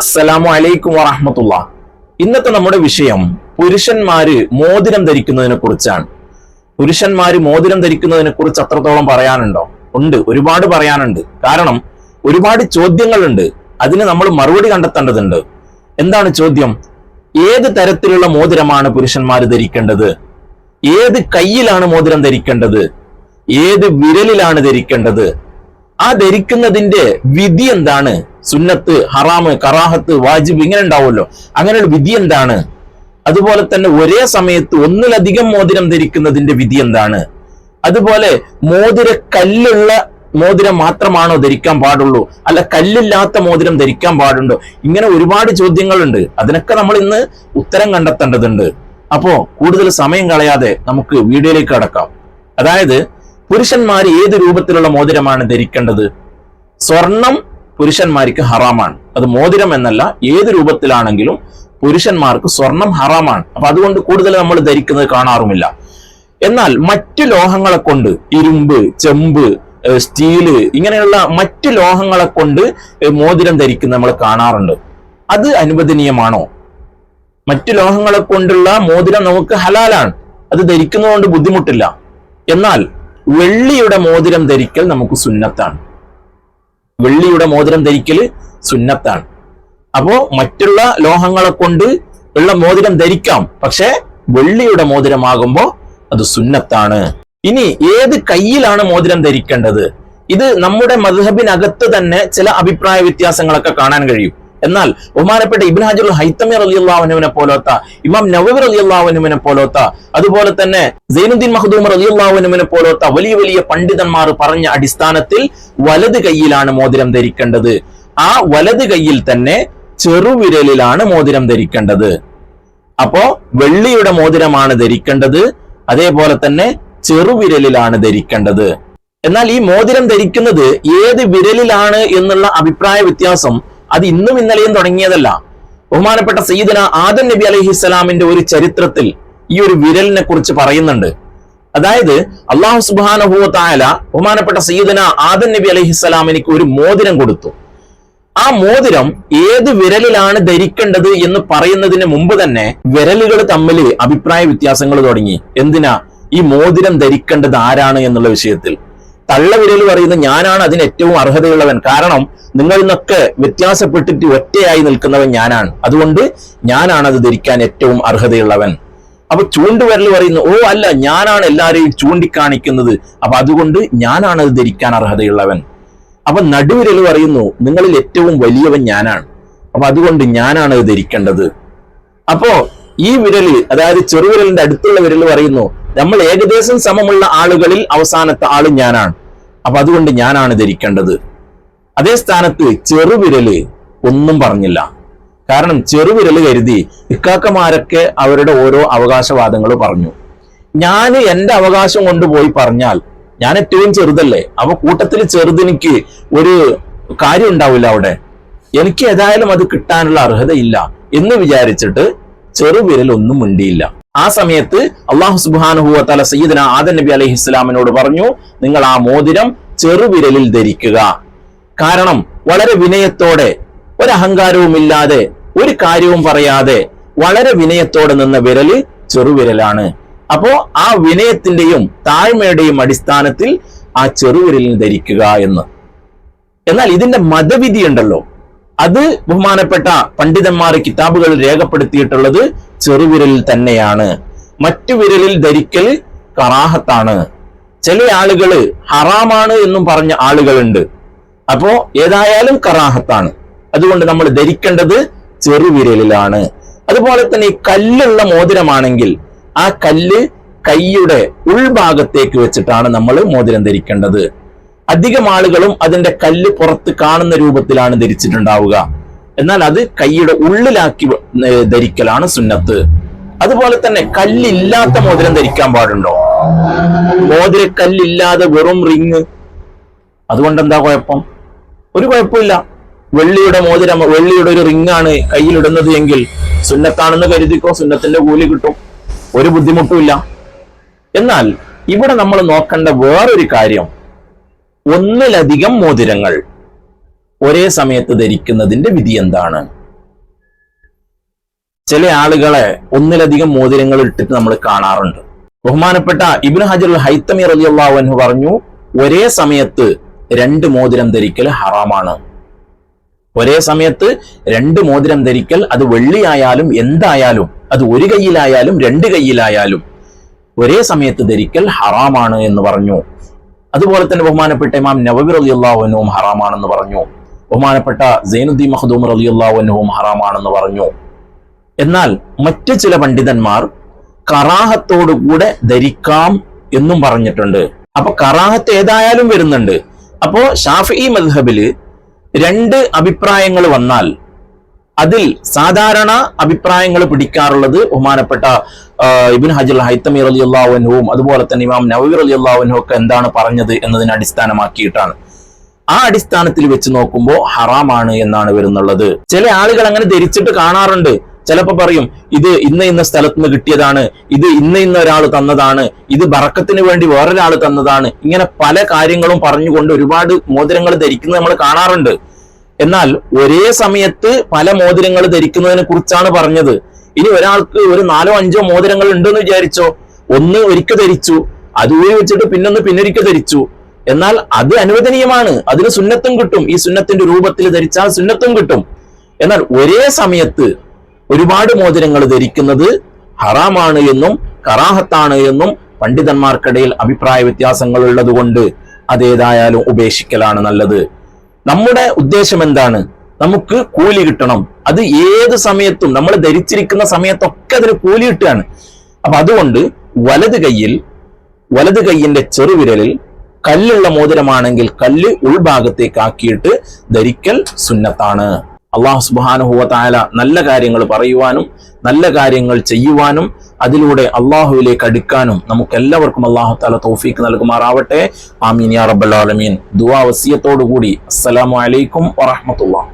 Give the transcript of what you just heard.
അസ്സലാമു അലൈക്കും വറഹമത്തുള്ള. ഇന്നത്തെ നമ്മുടെ വിഷയം പുരുഷന്മാര് മോതിരം ധരിക്കുന്നതിനെ കുറിച്ചാണ്. പുരുഷന്മാര് മോതിരം ധരിക്കുന്നതിനെ കുറിച്ച് അത്രത്തോളം പറയാനുണ്ടോ? ഉണ്ട് ഒരുപാട് പറയാനുണ്ട്. കാരണം ഒരുപാട് ചോദ്യങ്ങളുണ്ട്. അതിന് നമ്മൾ മറുപടി കണ്ടെത്തേണ്ടതുണ്ട്. എന്താണ് ചോദ്യം? ഏത് തരത്തിലുള്ള മോതിരമാണ് പുരുഷന്മാർ ധരിക്കേണ്ടത്? ഏത് കയ്യിലാണ് മോതിരം ധരിക്കേണ്ടത്? ഏത് വിരലിലാണ് ധരിക്കേണ്ടത്? ആ ധരിക്കുന്നതിന്റെ വിധി എന്താണ്? സുന്നത്ത് ഹറാമ് കറാഹത്ത് വാജിബ് ഇങ്ങനെ ഉണ്ടാവുമല്ലോ. അങ്ങനെയുള്ള വിധി എന്താണ്? അതുപോലെ തന്നെ ഒരേ സമയത്ത് ഒന്നിലധികം മോതിരം ധരിക്കുന്നതിന്റെ വിധി എന്താണ്? അതുപോലെ മോതിര കല്ലുള്ള മോതിരം മാത്രമാണോ ധരിക്കാൻ പാടുള്ളൂ? അല്ല കല്ലില്ലാത്ത മോതിരം ധരിക്കാൻ പാടുണ്ടോ? ഇങ്ങനെ ഒരുപാട് ചോദ്യങ്ങളുണ്ട്. അതിനൊക്കെ നമ്മൾ ഇന്ന് ഉത്തരം കണ്ടെത്തേണ്ടതുണ്ട്. അപ്പോ കൂടുതൽ സമയം കളയാതെ നമുക്ക് വീഡിയോയിലേക്ക് കടക്കാം. അതായത് പുരുഷന്മാർ ഏത് രൂപത്തിലുള്ള മോതിരമാണ് ധരിക്കേണ്ടത്? സ്വർണം പുരുഷന്മാർക്ക് ഹറാമാണ്. അത് മോതിരം എന്നല്ല ഏത് രൂപത്തിലാണെങ്കിലും പുരുഷന്മാർക്ക് സ്വർണം ഹറാമാണ്. അപ്പൊ അതുകൊണ്ട് കൂടുതൽ നമ്മൾ ധരിക്കുന്നത് കാണാറുമില്ല. എന്നാൽ മറ്റു ലോഹങ്ങളെ കൊണ്ട് ഇരുമ്പ് ചെമ്പ് സ്റ്റീൽ ഇങ്ങനെയുള്ള മറ്റു ലോഹങ്ങളെ കൊണ്ട് മോതിരം ധരിക്കുന്ന നമ്മൾ കാണാറുണ്ട്. അത് അനുവദനീയമാണോ? മറ്റു ലോഹങ്ങളെ കൊണ്ടുള്ള മോതിരം നമുക്ക് ഹലാലാണ്. അത് ധരിക്കുന്നതുകൊണ്ട് ബുദ്ധിമുട്ടില്ല. എന്നാൽ വെള്ളിയുടെ മോതിരം ധരിക്കൽ നമുക്ക് സുന്നത്താണ്. വെള്ളിയുടെ മോതിരം ധരിക്കൽ സുന്നത്താണ്. അപ്പോ മറ്റുള്ള ലോഹങ്ങളെ കൊണ്ട് ഉള്ള മോതിരം ധരിക്കാം. പക്ഷെ വെള്ളിയുടെ മോതിരമാകുമ്പോൾ അത് സുന്നത്താണ്. ഇനി ഏത് കയ്യിലാണ് മോതിരം ധരിക്കേണ്ടത്? ഇത് നമ്മുടെ മധുഹബിനകത്ത് തന്നെ ചില അഭിപ്രായ വ്യത്യാസങ്ങളൊക്കെ കാണാൻ കഴിയും. എന്നാൽ ബഹുമാനപ്പെട്ട ഇബിൻ ഹജുൽ ഹൈത്തമി റലിയുള്ളാഹുനുവിനെ പോലോത്ത ഇമാം നവബി റലിയുള്ളാഹുനുവിനെ പോലോത്ത അതുപോലെ തന്നെ സൈനുദ്ദീൻ മഹദൂം റലിയുള്ളാഹുനുവിനെ പോലോത്ത വലിയ വലിയ പണ്ഡിതന്മാർ പറഞ്ഞ അടിസ്ഥാനത്തിൽ വലത് കൈയിലാണ് മോതിരം ധരിക്കേണ്ടത്. ആ വലത് കൈയിൽ തന്നെ ചെറുവിരലിലാണ് മോതിരം ധരിക്കേണ്ടത്. അപ്പോ വെള്ളിയുടെ മോതിരമാണ് ധരിക്കേണ്ടത് അതേപോലെ തന്നെ ചെറുവിരലിലാണ് ധരിക്കേണ്ടത്. എന്നാൽ ഈ മോതിരം ധരിക്കുന്നത് ഏത് വിരലിലാണ് എന്നുള്ള അഭിപ്രായ വ്യത്യാസം അത് ഇന്നും ഇന്നലെയും തുടങ്ങിയതല്ല. ബഹുമാനപ്പെട്ട സയ്യിദന ആദം നബി അലൈഹിസ്സലാമിന്റെ ഒരു ചരിത്രത്തിൽ ഈ ഒരു വിരലിനെ കുറിച്ച് പറയുന്നുണ്ട്. അതായത് അള്ളാഹു സുബാനഹുവ ബഹുമാനപ്പെട്ട സയ്യിദന ആദം നബി അലൈഹിസ്സലാമിനിക്ക് ഒരു മോതിരം കൊടുത്തു. ആ മോതിരം ഏത് വിരലിലാണ് ധരിക്കേണ്ടത് എന്ന് പറയുന്നതിന് മുമ്പ് തന്നെ വിരലുകൾ തമ്മിൽ അഭിപ്രായ വ്യത്യാസങ്ങൾ തുടങ്ങി. എന്തിനാ? ഈ മോതിരം ധരിക്കേണ്ടത് ആരാണ് എന്നുള്ള വിഷയത്തിൽ. തള്ളവിരൽ പറയുന്നത് ഞാനാണ് അതിന് ഏറ്റവും അർഹതയുള്ളവൻ. കാരണം നിങ്ങളിൽ നിന്നൊക്കെ വ്യത്യാസപ്പെട്ടിട്ട് ഒറ്റയായി നിൽക്കുന്നവൻ ഞാനാണ്. അതുകൊണ്ട് ഞാനാണ് അത് ധരിക്കാൻ ഏറ്റവും അർഹതയുള്ളവൻ. അപ്പൊ ചൂണ്ടുവിരൽ പറയുന്നു ഓ അല്ല ഞാനാണ് എല്ലാരെയും ചൂണ്ടിക്കാണിക്കുന്നത്. അപ്പൊ അതുകൊണ്ട് ഞാനാണ് അത് ധരിക്കാൻ അർഹതയുള്ളവൻ. അപ്പൊ നടുവിരൽ പറയുന്നു നിങ്ങളിൽ ഏറ്റവും വലിയവൻ ഞാനാണ്. അപ്പൊ അതുകൊണ്ട് ഞാനാണ് അത് ധരിക്കേണ്ടത്. അപ്പോ ഈ വിരൽ അതായത് ചെറുവിരലിന്റെ അടുത്തുള്ള വിരൽ പറയുന്നു നമ്മൾ ഏകദേശം സമമുള്ള ആളുകളിൽ അവസാനത്തെ ആൾ ഞാനാണ്. അപ്പൊ അതുകൊണ്ട് ഞാനാണ് ധരിക്കേണ്ടത്. അതേ സ്ഥാനത്ത് ചെറുവിരൽ ഒന്നും പറഞ്ഞില്ല. കാരണം ചെറുവിരൽ കരുതി ഇക്കാക്കമാരൊക്കെ അവരുടെ ഓരോ അവകാശവാദങ്ങൾ പറഞ്ഞു. ഞാൻ എന്റെ അവകാശം കൊണ്ടുപോയി പറഞ്ഞാൽ ഞാൻ ഏറ്റവും ചെറുതല്ലേ? അപ്പൊ കൂട്ടത്തിൽ ചെറുതിനിക്ക് ഒരു കാര്യം ഉണ്ടാവില്ല അവിടെ. എനിക്ക് ഏതായാലും അത് കിട്ടാനുള്ള അർഹതയില്ല എന്ന് വിചാരിച്ചിട്ട് ചെറുവിരൽ ഒന്നും മിണ്ടിയില്ല. ആ സമയത്ത് അള്ളാഹു സുബാനുഹുവല തല സയ്യിദന ആദൻ നബി അലൈഹി ഇസ്ലാമിനോട് പറഞ്ഞു നിങ്ങൾ ആ മോതിരം ചെറുവിരലിൽ ധരിക്കുക. കാരണം വളരെ വിനയത്തോടെ ഒരഹങ്കാരവുമില്ലാതെ ഒരു കാര്യവും പറയാതെ വളരെ വിനയത്തോടെ നിന്ന വിരൽ ചെറുവിരലാണ്. അപ്പോ ആ വിനയത്തിന്റെയും താഴ്മയുടെയും അടിസ്ഥാനത്തിൽ ആ ചെറുവിരലിൽ ധരിക്കുക എന്ന്. എന്നാൽ ഇതിന്റെ മതവിധി ഉണ്ടല്ലോ. അത് ബഹുമാനപ്പെട്ട പണ്ഡിതന്മാർ കിതാബുകൾ രേഖപ്പെടുത്തിയിട്ടുള്ളത് ചെറുവിരലിൽ തന്നെയാണ്. മറ്റു വിരലിൽ ധരിക്കൽ കറാഹത്താണ്. ചില ആളുകൾ ഹറാമാണ് എന്നും പറഞ്ഞ ആളുകളുണ്ട്. അപ്പോ ഏതായാലും കറാഹത്താണ്. അതുകൊണ്ട് നമ്മൾ ധരിക്കേണ്ടത് ചെറുവിരലിലാണ്. അതുപോലെ തന്നെ കല്ലുള്ള മോതിരമാണെങ്കിൽ ആ കല്ല് കൈയുടെ ഉൾഭാഗത്തേക്ക് വെച്ചിട്ടാണ് നമ്മൾ മോതിരം ധരിക്കേണ്ടത്. അധികം ആളുകളും അതിന്റെ കല്ല് പുറത്ത് കാണുന്ന രൂപത്തിലാണ് ധരിച്ചിട്ടുണ്ടാവുക. എന്നാൽ അത് കൈയുടെ ഉള്ളിലാക്കി ധരിക്കലാണ് സുന്നത്ത്. അതുപോലെ തന്നെ കല്ലില്ലാത്ത മോതിരം ധരിക്കാൻ പാടുണ്ടോ? മോതിരക്കല്ലില്ലാതെ വെറും റിങ്. അതുകൊണ്ട് എന്താ കുഴപ്പം? ഒരു കുഴപ്പമില്ല. വെള്ളിയുടെ മോതിരം വെള്ളിയുടെ ഒരു റിങ് ആണ് കയ്യിലിടുന്നത് എങ്കിൽ സുന്നത്താണെന്ന് കരുതിക്കോ സുന്നത്തിന്റെ കൂലി കിട്ടും. ഒരു ബുദ്ധിമുട്ടുമില്ല. എന്നാൽ ഇവിടെ നമ്മൾ നോക്കേണ്ട വേറൊരു കാര്യം. ഒന്നിലധികം മോതിരങ്ങൾ. ഒരേ സമയത്ത് ധരിക്കുന്നതിന്റെ വിധി എന്താണ്? ചില ആളുകളെ ഒന്നിലധികം മോതിരങ്ങൾ ഇട്ടിട്ട് നമ്മൾ കാണാറുണ്ട്. ബഹുമാനപ്പെട്ട ഇബിൻ ഹജർ ഹൈത്തമി അൻഹു പറഞ്ഞു ഒരേ സമയത്ത് രണ്ട് മോതിരം ധരിക്കൽ ഹറാമാണ്. ഒരേ സമയത്ത് രണ്ട് മോതിരം ധരിക്കൽ അത് വെള്ളിയായാലും എന്തായാലും അത് ഒരു കൈയിലായാലും രണ്ട് കൈയിലായാലും ഒരേ സമയത്ത് ധരിക്കൽ ഹറാമാണ് എന്ന് പറഞ്ഞു. അതുപോലെ തന്നെ ബഹുമാനപ്പെട്ട ഇമാം നവബി റളിയല്ലാഹുവിനും ഹറാമാണെന്ന് പറഞ്ഞു. ബഹുമാനപ്പെട്ട സൈനുദ്ദീൻ മഖദൂം റളിയല്ലാഹുവിനും ഹറാമാണെന്ന് പറഞ്ഞു. എന്നാൽ മറ്റു ചില പണ്ഡിതന്മാർ കറാഹത്തോടുകൂടെ ധരിക്കാം എന്നും പറഞ്ഞിട്ടുണ്ട്. അപ്പൊ കറാഹത്ത് ഏതായാലും വരുന്നുണ്ട്. അപ്പോ ഷാഫി മദ്ഹബിൽ രണ്ട് അഭിപ്രായങ്ങൾ വന്നാൽ അതിൽ സാധാരണ അഭിപ്രായങ്ങൾ പിടിക്കാറുള്ളത് ബഹുമാനപ്പെട്ട ഇബിൻ ഹജർ ഹൈത്തമി അലി അള്ളാഹുവിനും അതുപോലെ തന്നെ ഇമാം നവീർ അലി അള്ളാഹുവിനും ഒക്കെ എന്താണ് പറഞ്ഞത് എന്നതിനെ അടിസ്ഥാനമാക്കിയിട്ടാണ്. ആ അടിസ്ഥാനത്തിൽ വെച്ച് നോക്കുമ്പോൾ ഹറാമാണ് എന്നാണ് വരുന്നുള്ളത്. ചില ആളുകൾ അങ്ങനെ ധരിച്ചിട്ട് കാണാറുണ്ട്. ചിലപ്പോൾ പറയും ഇത് ഇന്ന ഇന്ന സ്ഥലത്ത് നിന്ന് കിട്ടിയതാണ് ഇത് ഇന്ന ഇന്ന ഒരാൾ തന്നതാണ് ഇത് ബറക്കത്തിന് വേണ്ടി വേറൊരാൾ തന്നതാണ്. ഇങ്ങനെ പല കാര്യങ്ങളും പറഞ്ഞുകൊണ്ട് ഒരുപാട് മോതിരങ്ങൾ ധരിക്കുന്നത് നമ്മൾ കാണാറുണ്ട്. എന്നാൽ ഒരേ സമയത്ത് പല മോതിരങ്ങൾ ധരിക്കുന്നതിനെ കുറിച്ചാണ് പറഞ്ഞത്. ഇനി ഒരാൾക്ക് ഒരു നാലോ അഞ്ചോ മോതിരങ്ങൾ ഉണ്ടെന്ന് വിചാരിച്ചോ? ഒന്ന് ഒരിക്കൽ ധരിച്ചു അത് ഊരി വെച്ചിട്ട് പിന്നൊന്ന് പിന്നൊരിക്കൽ ധരിച്ചു. എന്നാൽ അത് അനുവദനീയമാണ്. അതിന് സുന്നത്തും കിട്ടും. ഈ സുന്നത്തിന്റെ രൂപത്തിൽ ധരിച്ചാൽ സുന്നത്തും കിട്ടും. എന്നാൽ ഒരേ സമയത്ത് ഒരുപാട് മോതിരങ്ങൾ ധരിക്കുന്നത് ഹറാമാണ് എന്നും കറാഹത്താണ് എന്നും പണ്ഡിതന്മാർക്കിടയിൽ അഭിപ്രായ വ്യത്യാസങ്ങൾ ഉള്ളത് കൊണ്ട് അതേതായാലും ഉപേക്ഷിക്കലാണ് നല്ലത്. നമ്മുടെ ഉദ്ദേശം എന്താണ്? നമുക്ക് കൂലി കിട്ടണം. അത് ഏത് സമയത്തും നമ്മൾ ധരിച്ചിരിക്കുന്ന സമയത്തൊക്കെ അതിന് കൂലി കിട്ടുകയാണ്. അപ്പൊ അതുകൊണ്ട് വലത് കൈയിൽ വലത് കൈയിന്റെ ചെറുവിരലിൽ കല്ലുള്ള മോതിരമാണെങ്കിൽ കല്ല് ഉൾഭാഗത്തേക്ക് ആക്കിയിട്ട് ധരിക്കൽ സുന്നത്താണ്. അള്ളാഹു സുബാനുഹുവ താല നല്ല കാര്യങ്ങൾ പറയുവാനും നല്ല കാര്യങ്ങൾ ചെയ്യുവാനും അതിലൂടെ അള്ളാഹുവിലേക്ക് അടുക്കാനും നമുക്ക് എല്ലാവർക്കും അള്ളാഹു താല തോഫീക്ക് നൽകുമാറാവട്ടെ. ആമീൻ യാ റബ്ബൽ ആലമീൻ. ദുആ വസിയത്തോടു കൂടി അസ്സലാമു അലൈക്കും വറഹ്മത്തുള്ളാഹി.